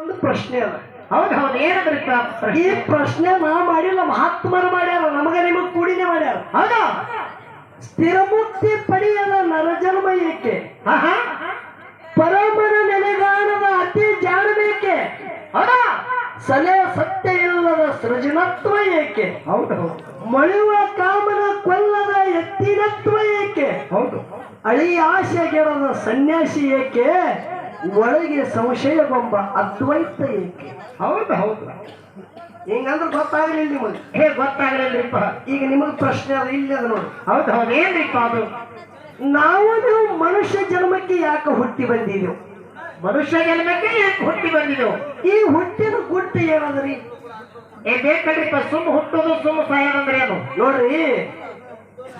ಒಂದು ಪ್ರಶ್ನೆ ಅದ. ಹೌದು ಹೌದು ಏನಂದ್ರಿಪ್ಪ ಈ ಪ್ರಶ್ನೆ ನಾ ಮಾಡಿಲ್ಲ ಮಹಾತ್ಮರ ಮಾಡ್ಯಾರ ನಮಗ ನಿಮಗ್ ಕೂಡಿನೇ ಮಾಡ್ಯಾರ. ಹೌದಾ? ಸ್ಥಿರಮುಕ್ತಿ ಪಡೆಯದ ನರಜನ್ಮ ಏಕೆ? ಆಹಾ. ಪರಮನ ನೆಲೆಗಾಣದ ಅತಿ ಜಾಣಬೇಕೆ? ಹೌದಾ? ಸಲೆ ಸತ್ಯ ಇಲ್ಲದ ಸೃಜನತ್ವ ಏಕೆ? ಹೌದು ಹೌದು ಮಳೆಯುವ ಕಾಮನ ಕೊಲ್ಲದ ಎತ್ತಿನತ್ವ ಏಕೆ? ಹೌದು. ಅಳಿ ಆಶೆ ಗೆಡದ ಸನ್ಯಾಸಿ ಏಕೆ? ಒಳಗೆ ಸಂಶಯವೆಂಬ ಅದ್ವೈತ ಏಕೆ? ಹೌದು ಹೌದು. ಹಿಂಗಂದ್ರೆ ಗೊತ್ತಾಗಲಿಲ್ಲ ನಿಮಗೆ. ಹೇ ಗೊತ್ತಾಗ್ಲಿಲ್ಲಪ್ಪ ಈಗ ನಿಮಗೆ ಪ್ರಶ್ನೆ ಅದು ಇಲ್ಲಿ ಅದ ನೋಡಿ. ಹೌದು ಹೌದು. ಏನ್ರಿಪ್ಪ ಅದು? ನಾವು ನೀವು ಮನುಷ್ಯ ಜನ್ಮಕ್ಕೆ ಯಾಕೆ ಹುಟ್ಟಿ ಬಂದಿದ್ದೆವು? ಮನುಷ್ಯ ಜನ್ಮಕ್ಕೆ ಯಾಕೆ ಹುಟ್ಟಿ ಬಂದಿದ್ದೆವು? ಈ ಹುಟ್ಟಿನ ಗುಟ್ಟು ಏನದ್ರಿ? ಏ ಬೇಕಲ್ರಿಪ್ಪ ಸುಮ್ಮ ಹುಟ್ಟೋದು ಸುಮ್ಮ ಸಾಯೋದಂದ್ರೆ ಏನು? ನೋಡ್ರಿ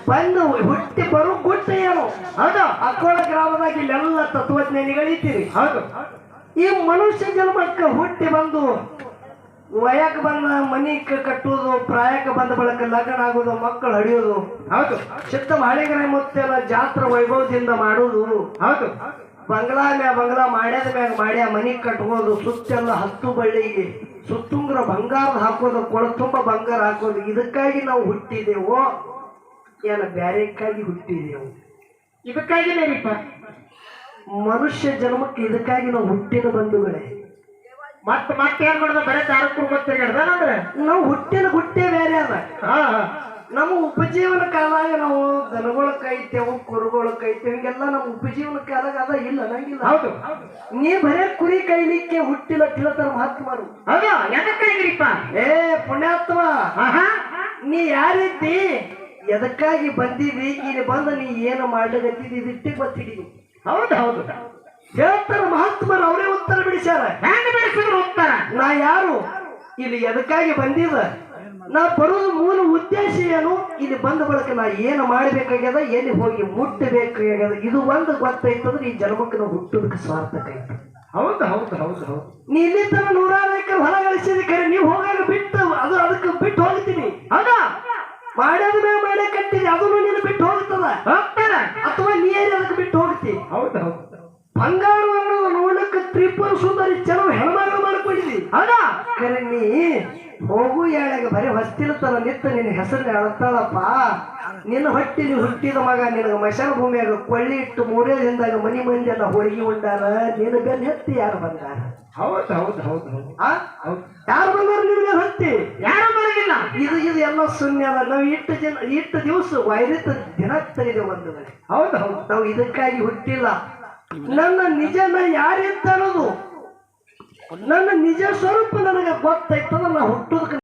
ಬಂದು ಹುಟ್ಟಿ ಬರು ಗುಟ್ಟು ಏನು ಹೌದು, ಅಕ್ಕೋಳ ಗ್ರಾಮದಾಗ ಇಲ್ಲೆಲ್ಲ ತತ್ವಜ್ಞಾನಿಗಳಿದ್ದೀರಿ. ಹೌದು. ಈ ಮನುಷ್ಯ ಜನ್ಮಕ್ಕೆ ಹುಟ್ಟಿ ಬಂದು ವಯಕ್ ಬಂದ ಮನಿ ಕಟ್ಟುವುದು ಪ್ರಾಯಕ್ಕೆ ಬಂದ ಬಳಕ ಲಗ್ನ ಆಗೋದು ಮಕ್ಕಳು ಹಡಿಯೋದು ಹೌದು. ಚಿತ್ತ ಮಳೆಗರೆ ಮುತ್ತೆಲ್ಲ ಜಾತ್ರೆ ವೈಭವದಿಂದ ಮಾಡೋದು ಹೌದು. ಬಂಗ್ಲಾ ಮ್ಯಾಗ ಬಂಗ್ಲಾ ಮಾಡ್ಯಾದ ಮ್ಯಾಗ ಮಾಡ್ಯ ಮನಿ ಕಟ್ಕೋದು ಸುತ್ತೆಲ್ಲ ಹತ್ತು ಬಳ್ಳಿಗೆ. ಸುತ್ತುಂಗ್ರ ಬಂಗಾರ ಹಾಕೋದು ಕೊಳ ತುಂಬ ಬಂಗಾರ ಹಾಕೋದು. ಇದಕ್ಕಾಗಿ ನಾವು ಹುಟ್ಟಿದೆವೋ. ಏನ ಬ್ಯಾರೆಕ್ಕಾಗಿ ಹುಟ್ಟಿದೆವು ರೀಪಾ ಮನುಷ್ಯ ಜನ್ಮಕ್ಕೆ ಇದಕ್ಕಾಗಿ ನಾವು ಹುಟ್ಟಿನ ಬಂಧುಗಳೇ. ಮತ್ತೆ ಮತ್ತೆ ಏನ್ ಮಾಡ್ದ? ಬರೇ ತಾರಕ್ಕೂ ಮತ್ತೆ ಅಂದ್ರೆ? ನಾವು ಹುಟ್ಟಿನ ಹುಟ್ಟೆ ಬೇರೆ ಅದ. ನಮ್ಮ ಉಪಜೀವನ ಕಾಲಾಗ ನಾವು ದನಗಳ ಕೈತೇವು ಕುರುಗಳ ಕೈತೇವು ಹಿಂಗೆಲ್ಲ ನಮ್ಮ ಉಪಜೀವನ ಕಾಲಾಗ ಅದ ಇಲ್ಲ ನಂಗಿಲ್ಲ. ಹೌದು. ನೀ ಬರೇ ಕುರಿ ಕೈಲಿಕ್ಕೆ ಹುಟ್ಟಿಲ್ಲ ತಿಳತರ ಮಹಾತ್ಮರು ಯಾಕೆ ಕೈಗಿರಿಪ್ಪ ಏ ಪುಣ್ಯಾತ್ಮ ನೀ ಯಾರಿದ್ದಿ? ಎದಕ್ಕಾಗಿ ಬಂದಿದಿ? ಇಲ್ಲಿ ಬಂದು ನೀ ಏನು ಮಾಡ್ಲಿಕತ್ತಿದಿ ಇದಿಟ್ಟಿಗೆ ಗೊತ್ತಿಡಿ ಹೌದು ಹೌದು. ಹೇಳ್ತಾರ ಮಹಾತ್ಮರು ಅವರೇ ಉತ್ತರ ಬಿಡಿಸ್ಯಾರ. ಹೆಂಗ್ ಬಿಡಿಸಿದ್ರು ಉತ್ತರ. ನಾ ಯಾರು? ಇಲ್ಲಿ ಎದಕ್ಕಾಗಿ ಬಂದಿದ? ನಾ ಬರೋದು ಮೂಲ ಉದ್ದೇಶ ಏನು? ಇಲ್ಲಿ ಬಂದ ಬಳಿಕ ನಾ ಏನು ಮಾಡಬೇಕಾಗ್ಯದ? ಎಲ್ಲಿ ಹೋಗಿ ಮುಟ್ಟಬೇಕಾಗ್ಯದ? ಇದು ಒಂದು ಗೊತ್ತಾಯ್ತಂದ್ರೆ ಈ ಜನ್ಮಕ್ಕೆ ನಾವು ಹುಟ್ಟೋದಕ್ಕೆ ಸ್ವಾರ್ಥಕ್ಕೆ ಹೌದು ಹೌದು ಹೌದು ಹೌದು. ನೀ ಇಲ್ಲಿ ತನ ನೂರಾರು ಎಕರೆ ಹೊಲ ಗಳಿಸಿದ ಕರೆ ನೀವು ಹೋಗಾಗ ಬಿಟ್ಟು ಅದು ಅದಕ್ಕೆ ಬಿಟ್ಟು ಹೋಗ್ತೀನಿ ಹೌದಾ ಮಾಡ್ಯಾದ ಮ್ಯಾಗ ಮಾಡೇ ಕಟ್ಟಿದೆ ಅದನ್ನು ನೀನು ಬಿಟ್ಟು ಹೋಗ್ತದ? ಹೋಗ್ತಾರ ಅಥವಾ ನೀರು ಅದಕ್ಕೆ ಬಿಟ್ಟು ಹೋಗ್ತಿ? ಹೌದು ಹೌದು. ಅನ್ನೋದು ನೋಡಕ್ಕೆ ತ್ರಿಪುರ ಸುಂದರಿ ಚಲೋ ಹೆಣ್ಮಗಳು ಮಾಡ್ಕೊಂಡಿದಿ ಹೌದಾ? ಕರೆ ನೀ ಹೋಗು ಯಾಳಾಗ ಬರೀ ಹೊಸ್ತಿಲ್ತನ ನಿತ್ತ ನಿನ್ನ ಹೆಸರು ಹೇಳ್ತಾಳಪ್ಪ. ನಿನ್ನ ಹೊಟ್ಟಿಲಿ ಹುಟ್ಟಿದ ಮಗ ನಿನಗೆ ಮಶಾನ ಭೂಮಿಯಾಗ ಕೊಳ್ಳಿ ಇಟ್ಟು ಮೂರೇ ದಿನದಾಗ ಮನಿ ಮಂದಿ ಎಲ್ಲ ಹೋಳಿಗೆ ಉಂಡಾರ. ನಿನ್ನ ಬೆನ್ನ ಹತ್ತಿ ಯಾರು ಬಂದಾರ ಹೌದು ಹೌದು ಹೌದು ಹೌದು. ಯಾರು ಬಂದಾರ ನಿನ್ನ ಬೆನ್ನ ಹತ್ತಿ? ಯಾರು? ಇದು ಇದು ಎಲ್ಲ ಶೂನ್ಯ ಅದ ನಾವು ಇಟ್ಟು ಜನ ಇಟ್ಟು ದಿವಸ ವೈರಿತ ದಿನ ತೆಗೆದು ಒಂದು ಹೌದು ಹೌದು. ನಾವು ಇದಕ್ಕಾಗಿ ಹುಟ್ಟಿಲ್ಲ. ನನ್ನ ನಿಜನ ಯಾರಿದ್ದ ಅನ್ನೋದು. ನನ್ನ ನಿಜ ಸ್ವರೂಪ ನನಗೆ ಗೊತ್ತಾಯ್ತದ ನಾ ಹುಟ್ಟೋದಕ್ಕೆ